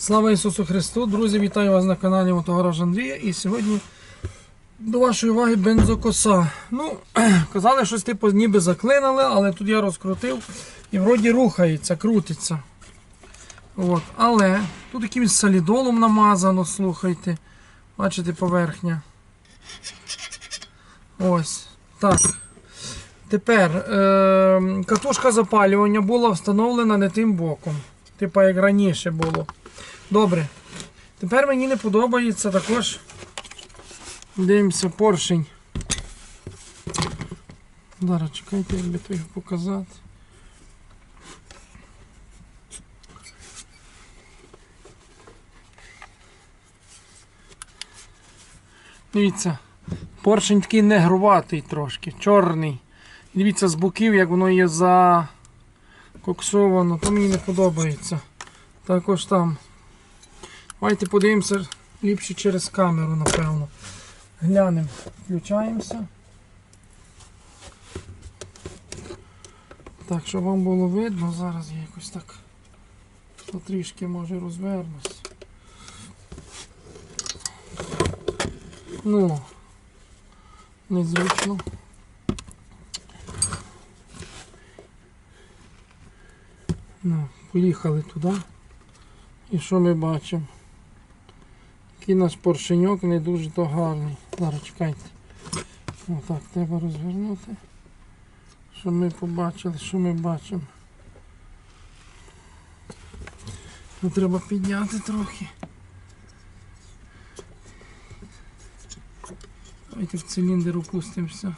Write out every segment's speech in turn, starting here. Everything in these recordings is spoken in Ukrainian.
Слава Ісусу Христу! Друзі, вітаю вас на каналі Мотогараж Андрія. І сьогодні до вашої уваги бензокоса. Ну, казали, щось типу ніби заклинили, але тут я розкрутив і вроді рухається, крутиться. От. Але тут якимось солідолом намазано, слухайте. Бачите, поверхня. Ось. Так. Тепер е- катушка запалювання була встановлена не тим боком. Типа як раніше було. Добре. Тепер мені не подобається також. Дивимося поршень. Зараз чекайте, як би то його показати. Дивіться, поршень такий негруватий трошки, чорний. Дивіться з боків, як воно є закоксовано, то мені не подобається. Також там. Давайте подивимося ліпше через камеру, напевно. Глянемо, включаємося. Так, щоб вам було видно, зараз я якось так потрішки може розвернусь. Ну, незручно. Ну, поїхали туди. І що ми бачимо? Такий наш поршеньок не дуже то гарний. Зараз чекайте. Отак треба розвернути. Щоб ми побачили, що ми бачимо. Ну, треба підняти трохи. Давайте в циліндр опустимося.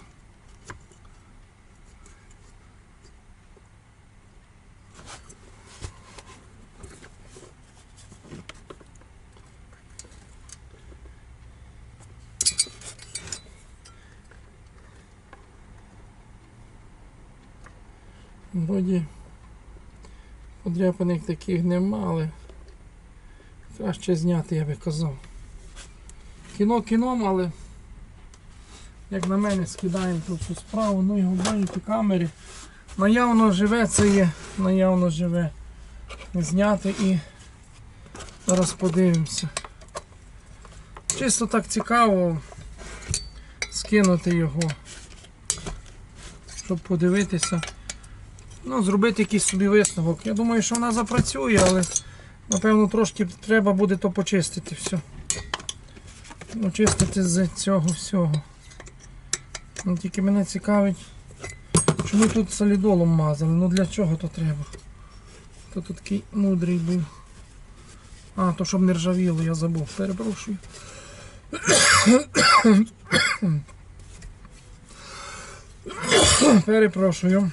Вроді подряпаних таких нема, але краще зняти, я би казав. Кіно кіном, але як на мене скидаємо тут всю справу, ну його бачите камері. Наявно живе це є, наявно живе. Зняти і зараз подивимося. Чисто так цікаво скинути його, щоб подивитися. Ну, зробити якийсь собі висновок. Я думаю, що вона запрацює, але напевно трошки треба буде то почистити все. Очистити з цього всього. Ну, тільки мене цікавить, чому тут солідолом мазали. Ну для чого то треба? То тут такий мудрий був. А, то щоб не ржавіло, я забув, перепрошую. Перепрошую.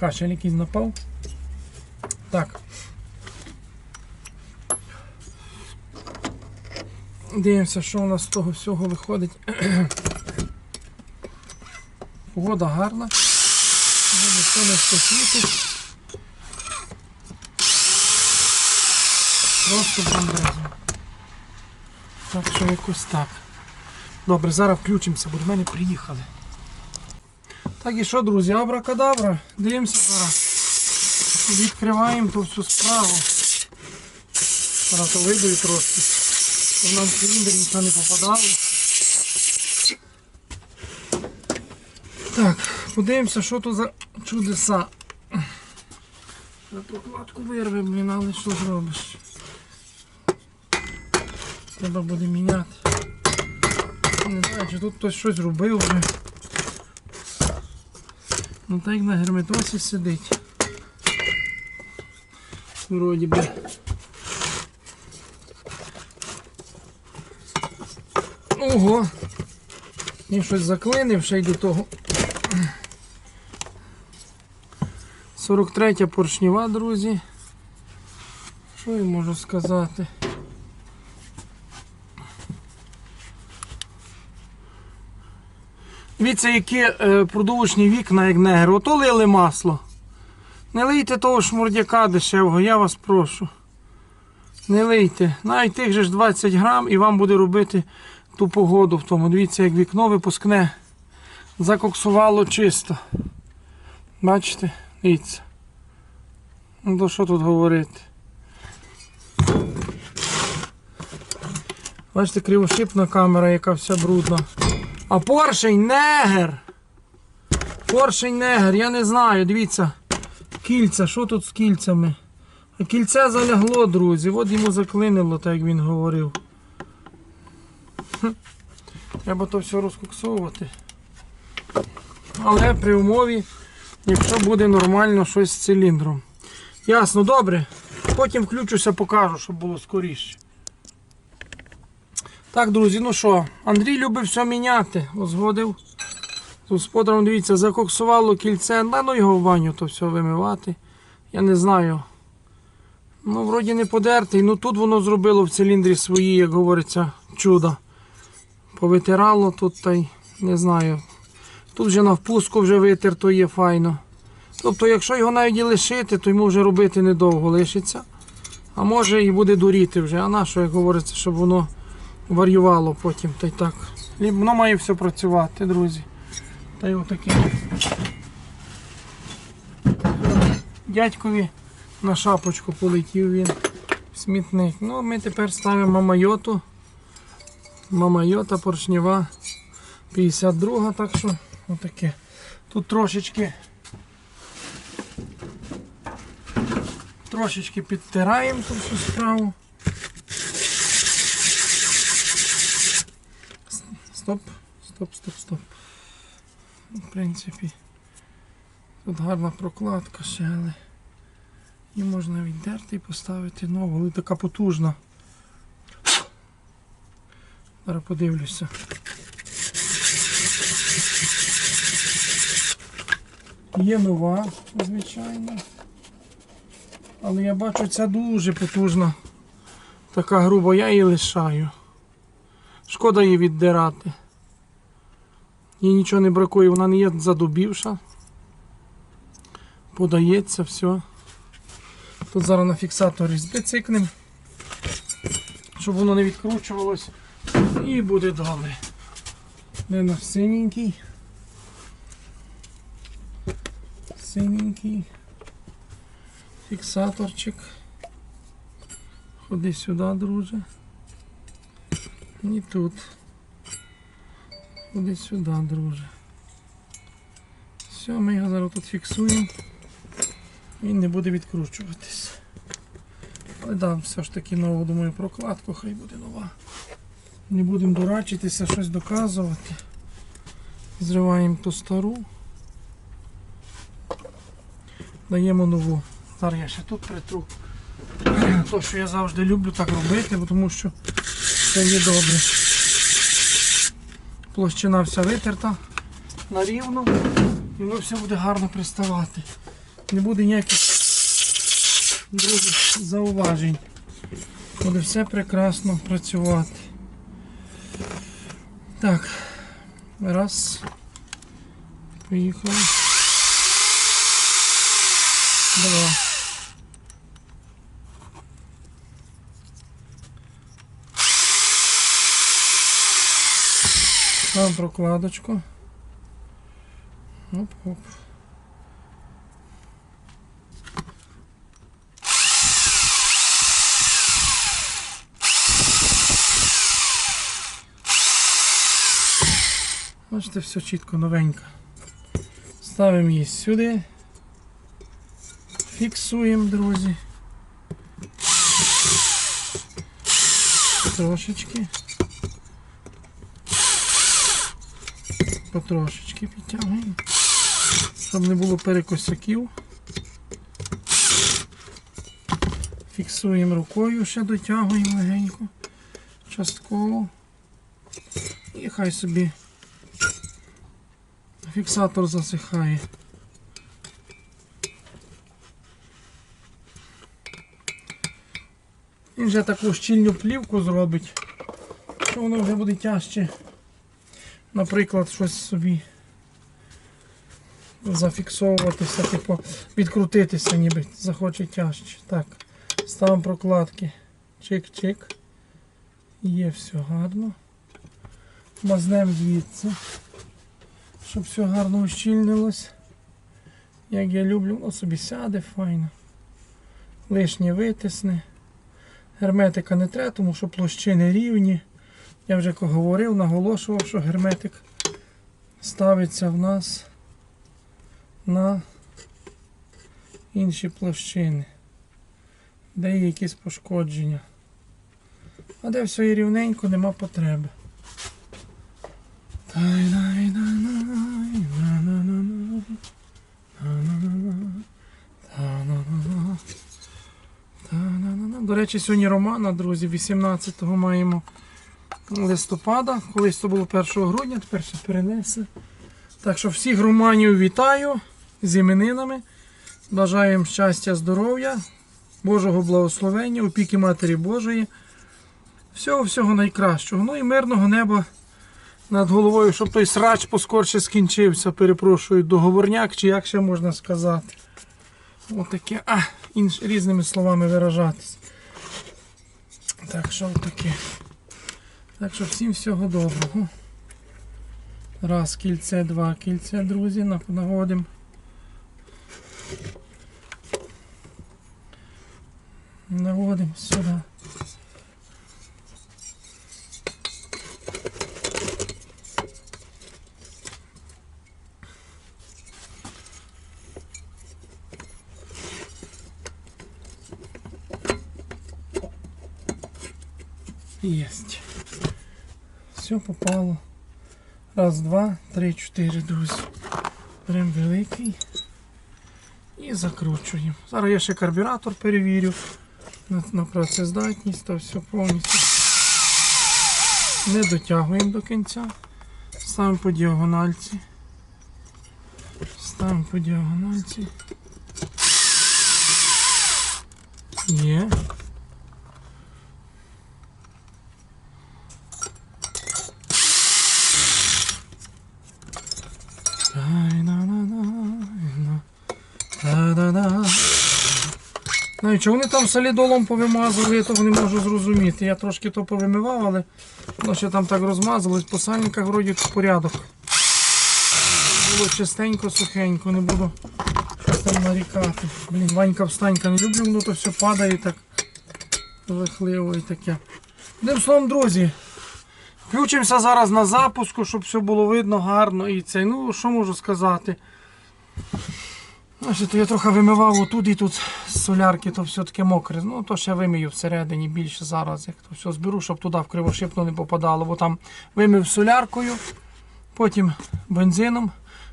Кашель якийсь напав. Так. Дивимося, що у нас з того всього виходить. Погода гарна. Сьогодні сонечко світить. Просто бомбезно. Так що якось так. Добре, зараз включимося, бо до мене приїхали. Так і що, друзі, абракадабра. Дивимося зараз. Відкриваємо ту всю справу. Зараз видаю трошки. Щоб нам циліндр нічого не попадало. Так, подивимося, що тут за чудеса. Прокладку вирви, блін, але що зробиш? Треба буде міняти. Не знаю, чи тут хтось щось робив вже. Ну так на герметосі сидить. Вроді би. Ого! Він щось заклинив ще й до того. 43 поршнева, друзі. Що я можу сказати? Дивіться, які е, продовжні вікна, як негри. Ото лили масло. Не лийте того шмурдяка дешевого, я вас прошу. Не лийте. Навіть тих же ж 20 грам і вам буде робити ту погоду в тому. Дивіться, як вікно випускне. Закоксувало чисто. Бачите? Дивіться. Ну то що тут говорити? Бачите, кривошипна камера, яка вся брудна. А поршень негер. Поршень негер, я не знаю, дивіться. Кільця, що тут з кільцями? А кільце залягло, друзі. От йому заклинило, так як він говорив. Треба то все розкоксовувати. Але при умові, якщо буде нормально щось з циліндром. Ясно, добре. Потім включуся, покажу, щоб було скоріше. Так, друзі, ну що, Андрій любить все міняти. Озгодив. З Господаром, дивіться, закоксувало кільце, да ну його в баню то все вимивати. Я не знаю. Ну, вроді не подертий, ну тут воно зробило в циліндрі свої, як говориться, чудо. Повитирало тут та й не знаю. Тут вже на впуску вже витерто є файно. Тобто, якщо його навіть і лишити, то йому вже робити недовго лишиться. А може і буде дуріти вже. А на що, як говориться, щоб воно варювало потім. Та й так. І Воно має все працювати, друзі. Та й отаке. Дядькові на шапочку полетів він смітник. Ну, ми тепер ставимо мамайоту. Мамайота поршнева 52, так що отаке. Тут трошечки трошечки підтираємо тут всю справу. Стоп, стоп, стоп, стоп. В принципі, тут гарна прокладка ще, але її можна віддерти і поставити нову, але така потужна. Зараз подивлюся. Є нова, звичайно. Але я бачу, ця дуже потужна. Така груба, я її лишаю. Шкода її віддирати. Їй нічого не бракує, вона не є задубівша. Подається все. Тут зараз на фіксаторі збицикнем, щоб воно не відкручувалось. І буде добре. Де наш синенький? Синенький. Фіксаторчик. Ходи сюди, друже. І тут. Ходи сюди, друже. Все, ми його зараз тут фіксуємо. Він не буде відкручуватись. Але дам все ж таки нову, думаю, прокладку, хай буде нова. Не будемо дурачитися, щось доказувати. Зриваємо ту стару. Даємо нову. Зараз я ще тут притру. То, що я завжди люблю так робити, тому що це є добре. Площина вся витерта на рівно і воно все буде гарно приставати. Не буде ніяких друзі, зауважень. Буде все прекрасно працювати. Так. Раз. Поїхали. Два. Ставимо прокладочку. Оп-оп. Бачите, все чітко новенько. Ставимо її сюди. Фіксуємо, друзі. Трошечки. Потрошечки підтягуємо. Щоб не було перекосяків. Фіксуємо рукою, ще дотягуємо легенько, частково. І хай собі фіксатор засихає. Він вже таку щільну плівку зробить, що воно вже буде тяжче. Наприклад, щось собі зафіксовуватися, типу відкрутитися, ніби захоче тяжче. Так, ставимо прокладки. Чик-чик. Є все гарно. Мазнемо звідси щоб все гарно ущільнилось. Як я люблю, воно собі сяде файно. Лишнє витисне. Герметика не треба, тому що площини рівні. Я вже говорив, наголошував, що герметик ставиться в нас на інші площини, де є якісь пошкодження. А де все є рівненько, нема потреби. До речі, сьогодні Романа, друзі, 18-го маємо листопада. Колись то було 1 грудня, тепер все перенесли. Так що всіх романів вітаю з іменинами. Бажаю їм щастя, здоров'я, Божого благословення, опіки Матері Божої. Всього всього найкращого. Ну і мирного неба над головою, щоб той срач поскорше скінчився. Перепрошую, договорняк, чи як ще можна сказати. Отаке, а, інш, різними словами виражатись. Так що таке. Так що всім всього доброго. Раз, кільце, два кільце, друзі, на- наводимо. Наводимо сюди. Есть. Все попало. Раз, два, три, чотири, друзі. Беремо великий і закручуємо. Зараз я ще карбюратор перевірю на, на працездатність, то все повністю. Не дотягуємо до кінця. Ставимо по діагональці. Ставимо по діагональці. Є. Ну і чого вони там солідолом повимазували, я того не можу зрозуміти. Я трошки то повимивав, але воно ще там так розмазалось. По сальниках вроді порядок. Було чистенько, сухенько, не буду щось там нарікати. Блін, Ванька встанька не люблю, воно то все падає так жахливо і таке. Одним словом, друзі, включимося зараз на запуску, щоб все було видно гарно і це. Ну, що можу сказати. Значить, я трохи вимивав отут і тут з солярки, то все таке мокре. Ну, то ще вимию всередині більше зараз, як то все зберу, щоб туди в кривошипну не попадало. Бо там вимив соляркою, потім бензином.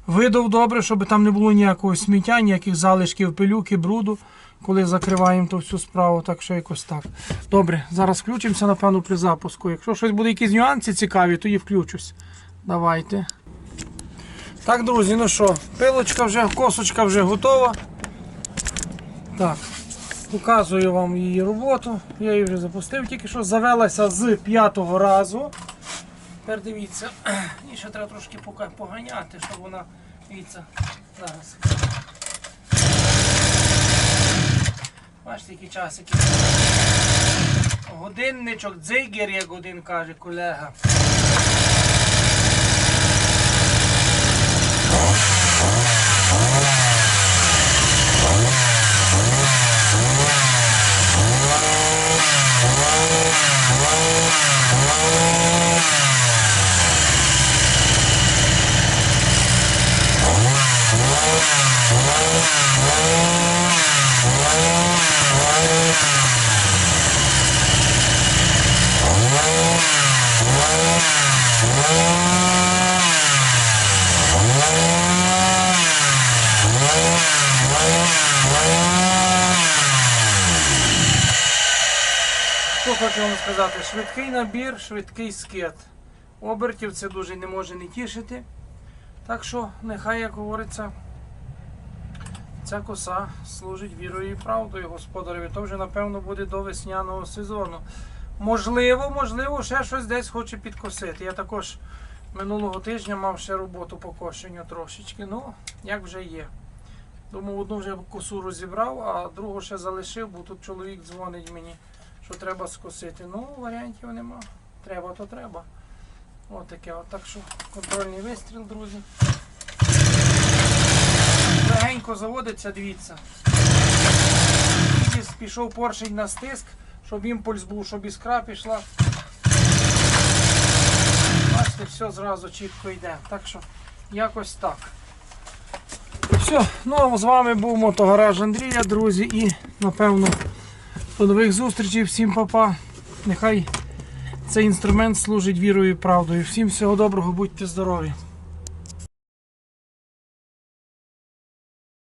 Видав добре, щоб там не було ніякого сміття, ніяких залишків пилюки, бруду, коли закриваємо ту всю справу, так що якось так. Добре, зараз включимося, напевно, при запуску. Якщо щось буде якісь нюанси цікаві, то і включусь. Давайте. Так, друзі, ну що, пилочка вже, косочка вже готова. Так, показую вам її роботу. Я її вже запустив, тільки що завелася з п'ятого разу. Тепер дивіться, і ще треба трошки поганяти, щоб вона, дивіться, зараз. Бачите, які часики. Годинничок, дзигер, як один каже колега. Що хочу вам сказати? Швидкий набір, швидкий скет. Обертів це дуже не може не тішити. Так що, нехай, як говориться, ця коса служить вірою і правдою господареві. То вже, напевно, буде до весняного сезону. Можливо, можливо, ще щось десь хоче підкосити. Я також минулого тижня мав ще роботу по кошенню трошечки. Ну, як вже є. Думаю, одну вже косу розібрав, а другу ще залишив, бо тут чоловік дзвонить мені що треба скосити. Ну, варіантів нема. Треба, то треба. От таке. От. Так що контрольний вистріл, друзі. Легенько заводиться, дивіться. Пішов поршень на стиск, щоб імпульс був, щоб іскра пішла. Бачите, все зразу чітко йде. Так що якось так. Все, ну а з вами був мотогараж Андрія, друзі, і напевно до нових зустрічей. Всім папа. Нехай цей інструмент служить вірою і правдою. Всім всього доброго, будьте здорові.